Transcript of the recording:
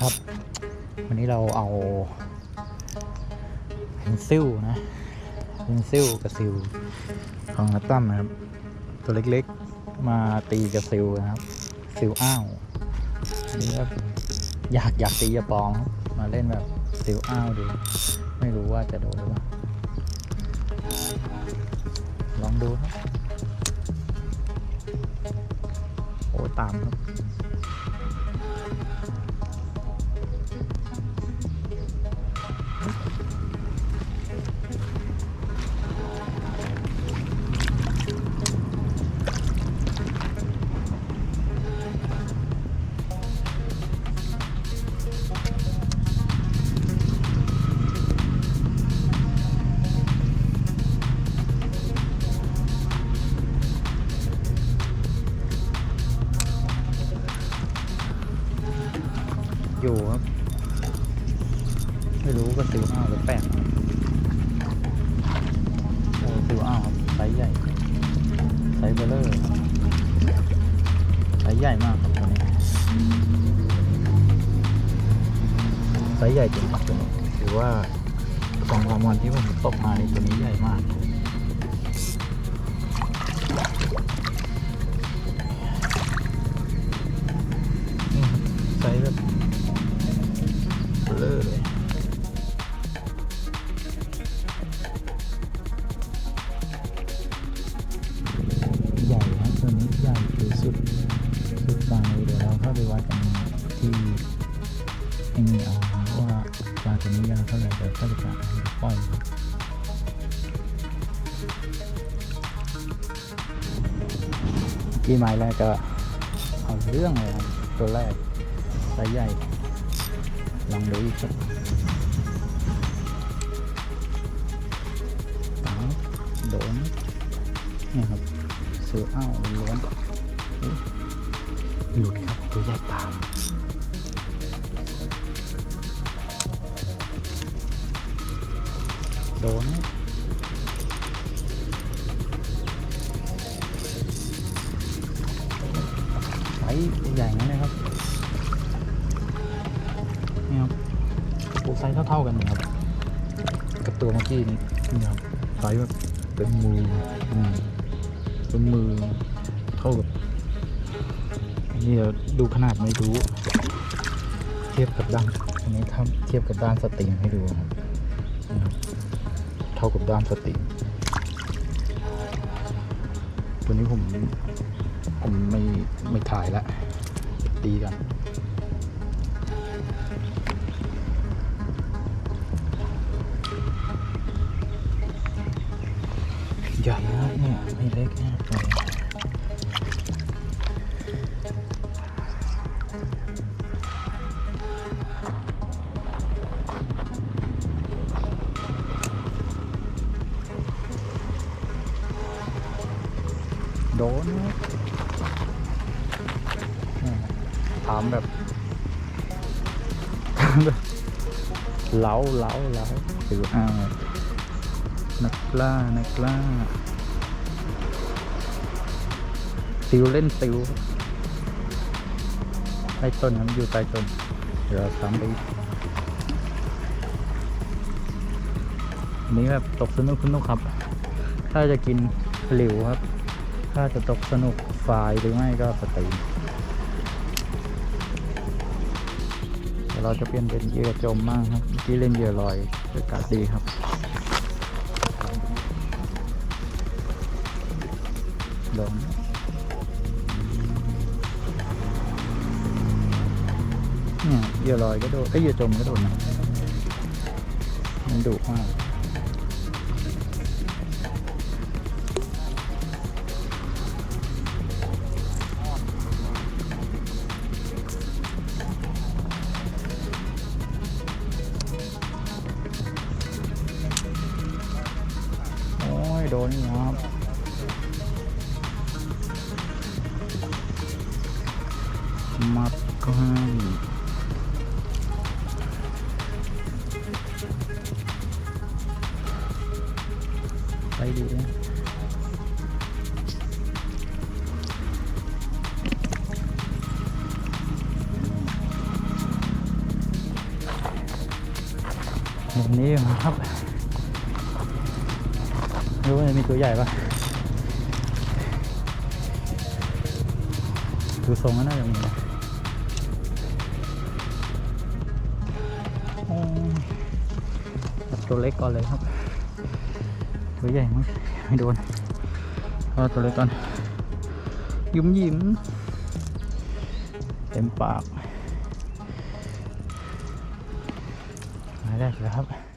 ครับ วันนี้เราเอาเพนซิลนะเพนซิลกับซิลของนัตตั้มนะครับ ตัวเล็กๆมาตีกับซิลนะครับ ซิลอ้าวอันนี้ก็อยากอยากตีกระปองมาเล่นแบบซิลอ้าวดูไม่รู้ว่าจะโดนหรือเปล่าลองดูครับโอ้ตามครับ ไม่รู้ก็ซิวอ้าวหรือแปลกครับโอ้ซิวอ้าวครับไซส์ใหญ่ไซส์เบลเลอร์ไซส์ใหญ่มากครับตัวนี้ไซส์ใหญ่จริงครับตัวนี้ถือว่าสองสามวันที่ผมตกมาในตัวนี้ใหญ่มาก ที่ไอ้นี่เอาว่าปลาตัวนี้ยาวเท่าไหร่เดี๋ยวเข้าไปกะปล่อยกี่ไม้แรกก็เอาเรื่องเลยครับตัวแรกไซส์ใหญ่ลองดูอีกสักสามโดนนี่ครับซื้ออ้าวล้วนหลุดครับตัวใหญ่ตาม โดนไซส์ใหญ่งั้นเลยครับ นี่ครับโอ้ไซส์เท่าๆกันนะครับ กับตัวเมื่อกี้นี้นี่ครับไซส์แบบเป็นมืออืมเป็นมือเท่ากับนี่เดี๋ยวดูขนาดไม่รู้เทียบกับด้านอันนี้ทำเทียบกับด้านสตรีมให้ดูครับ ท่ากับด้านสติ ตัวนี้ผมผมไม่ไม่ถ่ายแล้วตีกันใหญ่ครับเนี่ยไม่เล็กนะ ดนถามแบบเล้าเล้าเล้าถืออ้าวนักล่านักล่าติวเล่นติวใต้ต้นครับอยู่ใต้ต้น เดี๋ยวเราซ้ำไปอีกอันนี้แบบตกสนุกสนุกครับ ถ้าจะกินหลิวครับ ถ้าจะตกสนุกฝายหรือไม่ก็สตรีมเดี๋ยวเราจะเปลี่ยนเป็นเหยื่อจมมากครับเมื่อกี้เล่นเหยื่อลอยอากาศดีครับโดนเนี่ยเหยื่อลอยก็โดนเอ้เหยื่อจมก็โดนนะมันดุมาก โดนนะครับมัดก็ให้ไปดีนะแบบนี้ครับ รู้ว่าจะมีตัวใหญ่ปะดูทรงก็น่าจะมีนะตัวเล็กก่อนเลยครับ ตัวใหญ่มั้งไม่โดนเอาตัวเล็กก่อน ยิ้มยิ้มเต็มปากหมายแรกเลยครับ